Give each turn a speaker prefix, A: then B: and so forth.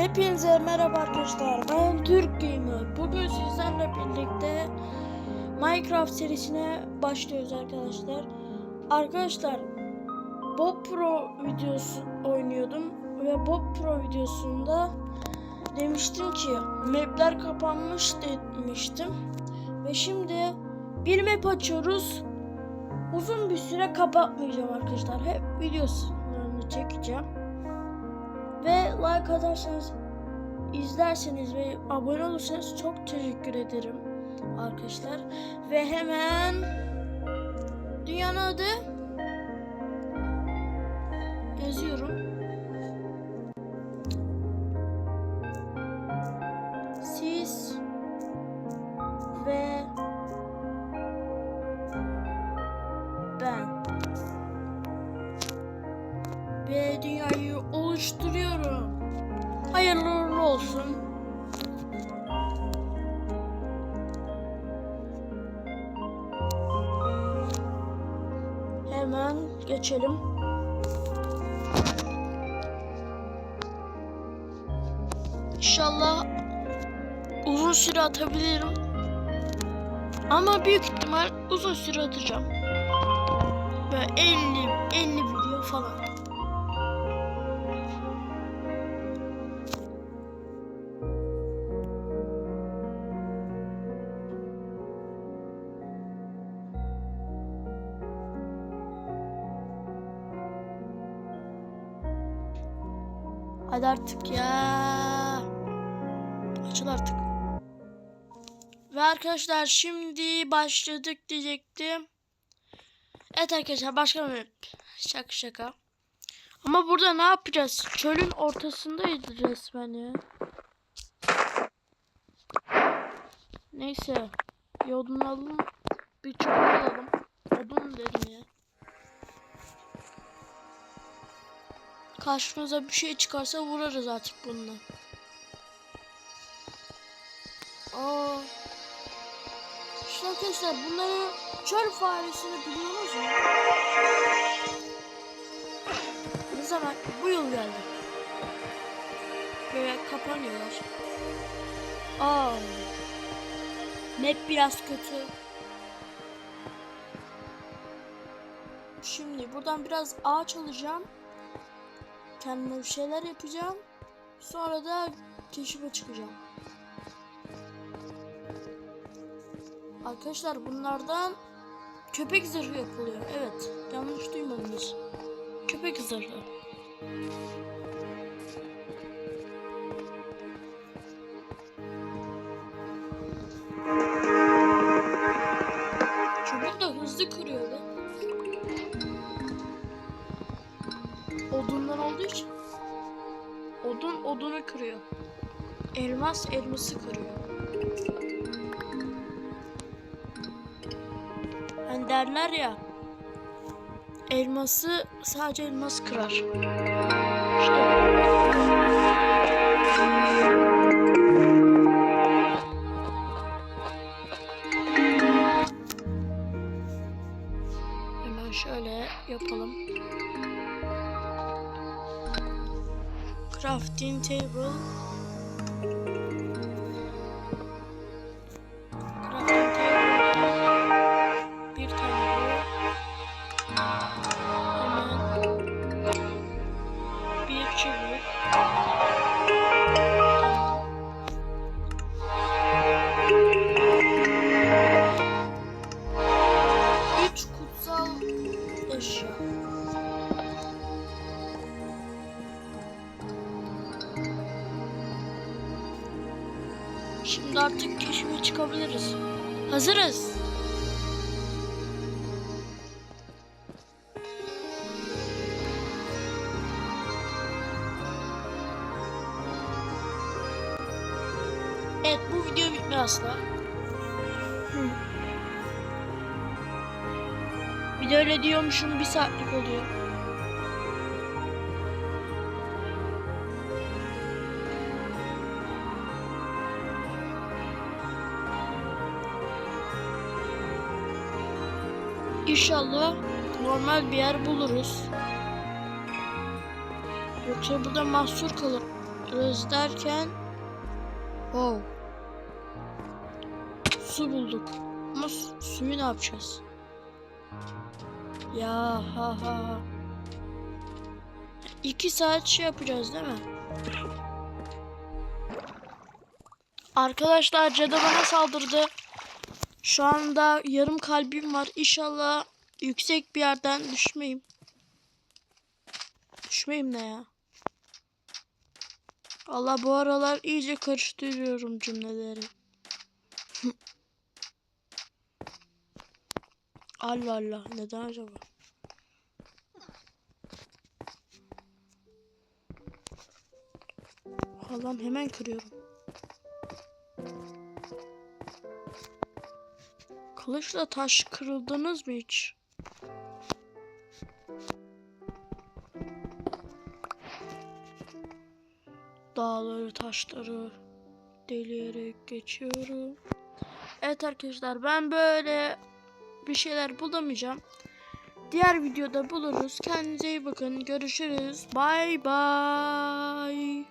A: Hepinize merhaba arkadaşlar. Ben Türk Gamer. Bugün sizlerle birlikte Minecraft serisine başlıyoruz arkadaşlar. Arkadaşlar Bob Pro videosu oynuyordum ve Bob Pro videosunda demiştim ki mapler kapanmış demiştim. Ve şimdi bir map açıyoruz. Uzun bir süre kapatmayacağım arkadaşlar. Hep videolarını çekeceğim. Ve like atarsanız, izlerseniz ve abone olursanız çok teşekkür ederim arkadaşlar. Ve hemen dünyanın adı yazıyorum. Siz ve ben ve dünyayı oluşturuyorum. Hayırlı uğurlu olsun. Hemen geçelim. İnşallah uzun süre atabilirim. Ama büyük ihtimal uzun süre atacağım. Böyle 50 50 video falan. Hadi artık ya. Açıl artık. Ve arkadaşlar şimdi başladık diyecektim. Evet arkadaşlar başka bir. Şaka şaka. Ama burada ne yapacağız? Çölün ortasındayız resmen ya. Neyse. Yolunu alalım. Bir alalım. Karşımıza bir şey çıkarsa vurarız artık bununla. Aa. İşte arkadaşlar bunları çöl faresini biliyorsunuz mu? Ne zaman? Bu yıl geldi. Böyle kapanıyorlar. Aa. Map biraz kötü. Şimdi buradan biraz ağaç alacağım. Kendime bir şeyler yapacağım. Sonra da keşife çıkacağım. Arkadaşlar bunlardan köpek zırhı yapılıyor. Evet. Yanlış duymadınız. Köpek zırhı. Odunu kırıyor. Elmas elması kırıyor. Hani derler ya. Elması sadece elmas kırar. İşte Crafting table. Şimdi artık keşfe çıkabiliriz. Hazırız. Evet bu video bitmiyor asla. Bir de öyle diyormuşum bir saatlik oluyor. İnşallah normal bir yer buluruz. Yoksa burada mahsur kalır Burası derken wow. Su bulduk. Ama su- suyu ne yapacağız? Ya ha ha ha. İki saat şey yapacağız değil mi? Arkadaşlar cadı bana saldırdı. Şu anda yarım kalbim var. İnşallah yüksek bir yerden düşmeyeyim. Düşmeyeyim ne ya? Allah bu aralar iyice karıştırıyorum cümleleri. Allah Allah neden acaba? Allah'ım hemen kırıyorum. Kılıçla taş kırıldınız mı hiç? Dağları, taşları deleyerek geçiyorum. Evet arkadaşlar ben böyle bir şeyler bulamayacağım. Diğer videoda buluruz. Kendinize iyi bakın. Görüşürüz. Bay bay.